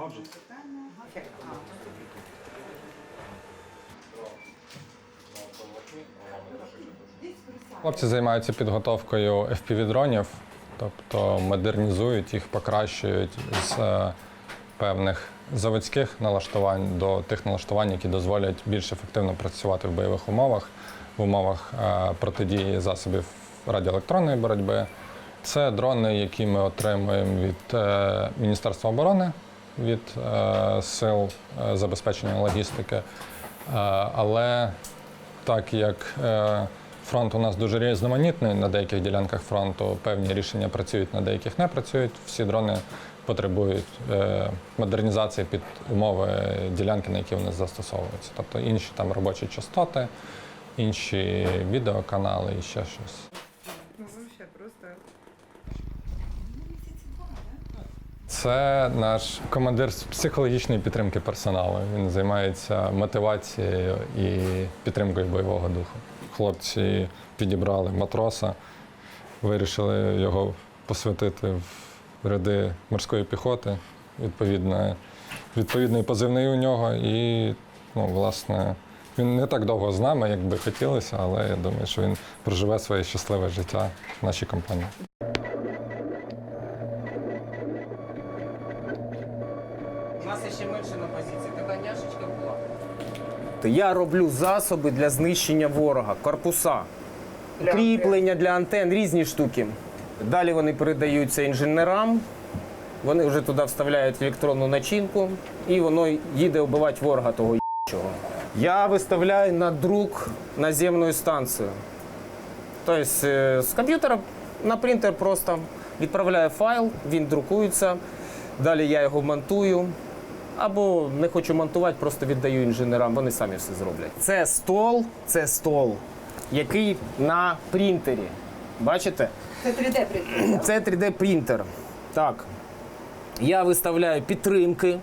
гаджет. Хлопці займаються підготовкою FPV-дронів, тобто модернізують їх, покращують з е, певних заводських налаштувань до тих налаштувань, які дозволять більш ефективно працювати в бойових умовах, в умовах е, протидії засобів радіоелектронної боротьби. Це дрони, які ми отримуємо від е, Міністерства оборони, від е, сил е, забезпечення логістики. Е, Але так як фронт у нас дуже різноманітний, на деяких ділянках фронту певні рішення працюють, на деяких не працюють. Всі дрони потребують модернізації під умови ділянки, на які вони застосовуються. Тобто інші там робочі частоти, інші відеоканали і ще щось. Ну, вообще просто... Це наш командир з психологічної підтримки персоналу. Він займається мотивацією і підтримкою бойового духу. Хлопці підібрали матроса, вирішили його посвятити в ряди морської піхоти. Відповідно, відповідний позивний у нього. І, ну, власне, він не так довго з нами, як би хотілося, але я думаю, що він проживе своє щасливе життя в нашій компанії. У нас ще менше на позиції. Така няшечка була. Я роблю засоби для знищення ворога, корпуса, кріплення для антен, різні штуки. Далі вони передаються інженерам. Вони вже туди вставляють електронну начинку, і воно їде вбивати ворога того чого. Я виставляю на друк наземну станцію. Тобто е, з комп'ютера на принтер просто відправляю файл, він друкується. Далі я його монтую. Або не хочу монтувати, просто віддаю інженерам, вони самі все зроблять. Це стол, це стол, який на принтері. Бачите? Це 3D принтер. Це 3D принтер. Так. Я виставляю підтримки,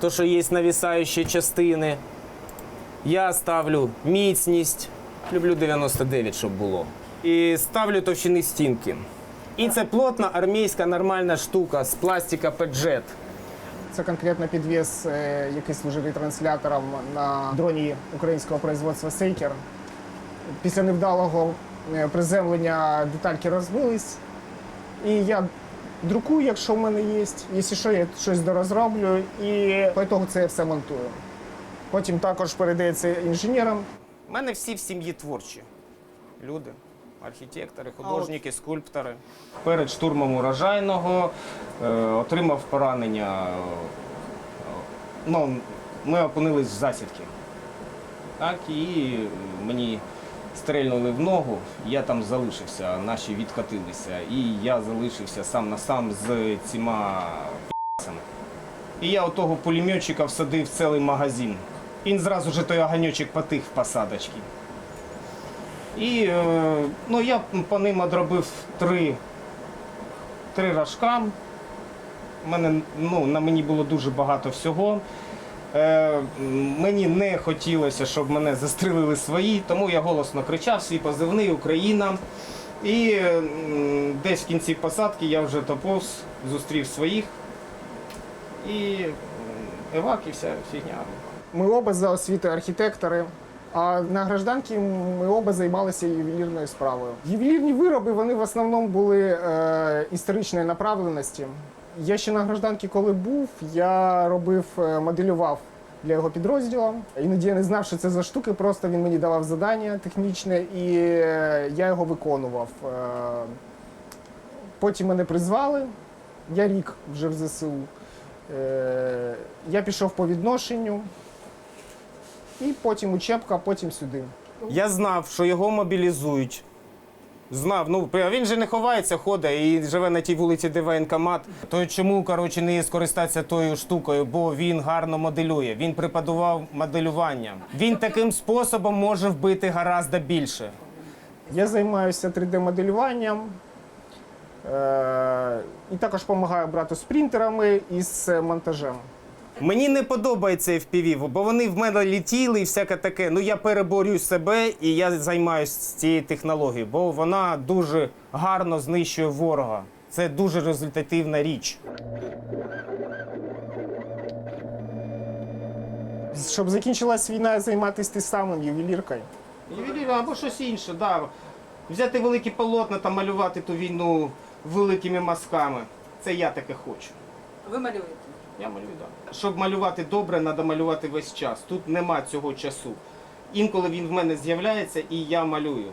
то, що є навісаючі частини. Я ставлю міцність. Люблю 99, щоб було. І ставлю товщини стінки. І це плотна армійська нормальна штука з пластика PJET. Це конкретно підвіз, е, який служив ретранслятором на дроні українського производства Сейкер. Після невдалого е, приземлення детальки розбились. І я друкую, якщо в мене є. Якщо що, я щось дорозроблю і по ітогу це все монтую. Потім також передається інженерам. У мене всі в сім'ї творчі люди. Архітектори, художники, скульптори. Перед штурмом урожайного е, отримав поранення. е, Ну, ми опинились в засідки. Так, і мені стрельнули в ногу, я там залишився, наші відкатилися. І я залишився сам на сам з цими пі***цями. І я отого пулеметчика всадив в цілий магазин. Він зразу ж той оганьочок потих в посадочці. І е, ну, я по ним одробив три, три рожка. Мене, ну, на мені було дуже багато всього. Е, мені не хотілося, щоб мене застрелили свої, тому я голосно кричав свій позивний Україна. І е, десь в кінці посадки я вже топовз, зустрів своїх. І евак і вся фігня. Ми оба за освітою архітектори. А на гражданці ми оба займалися ювелірною справою. Ювелірні вироби вони в основному були е, історичної направленості. Я ще на гражданці, коли був, я робив, е, моделював для його підрозділу. Іноді я не знав, що це за штуки, просто він мені давав завдання технічне, і е, я його виконував. Е, потім мене призвали. Я рік вже в ЗСУ. Я пішов по відношенню. І потім учебка, а потім сюди. Я знав, що його мобілізують. Знав, ну він же не ховається, ходить і живе на тій вулиці, де воєнкомат. То чому коротше не скористатися тою штукою? Бо він гарно моделює. Він преподавав моделювання. Він таким способом може вбити гораздо більше. Я займаюся 3D-моделюванням. Е- і також допомагаю брату з принтерами і з монтажем. Мені не подобається FPV, бо вони в мене літіли і всяке таке. Ну я переборю себе і я займаюся цією технологією, бо вона дуже гарно знищує ворога. Це дуже результативна річ. Щоб закінчилась війна, займатися тим самим ювеліркою. Ювелір або щось інше, да. Взяти великі полотна та малювати ту війну великими мазками. Це я таке хочу. Ви малюєте. Я малюю, так. Щоб малювати добре, треба малювати весь час. Тут нема цього часу. Інколи він в мене з'являється і я малюю.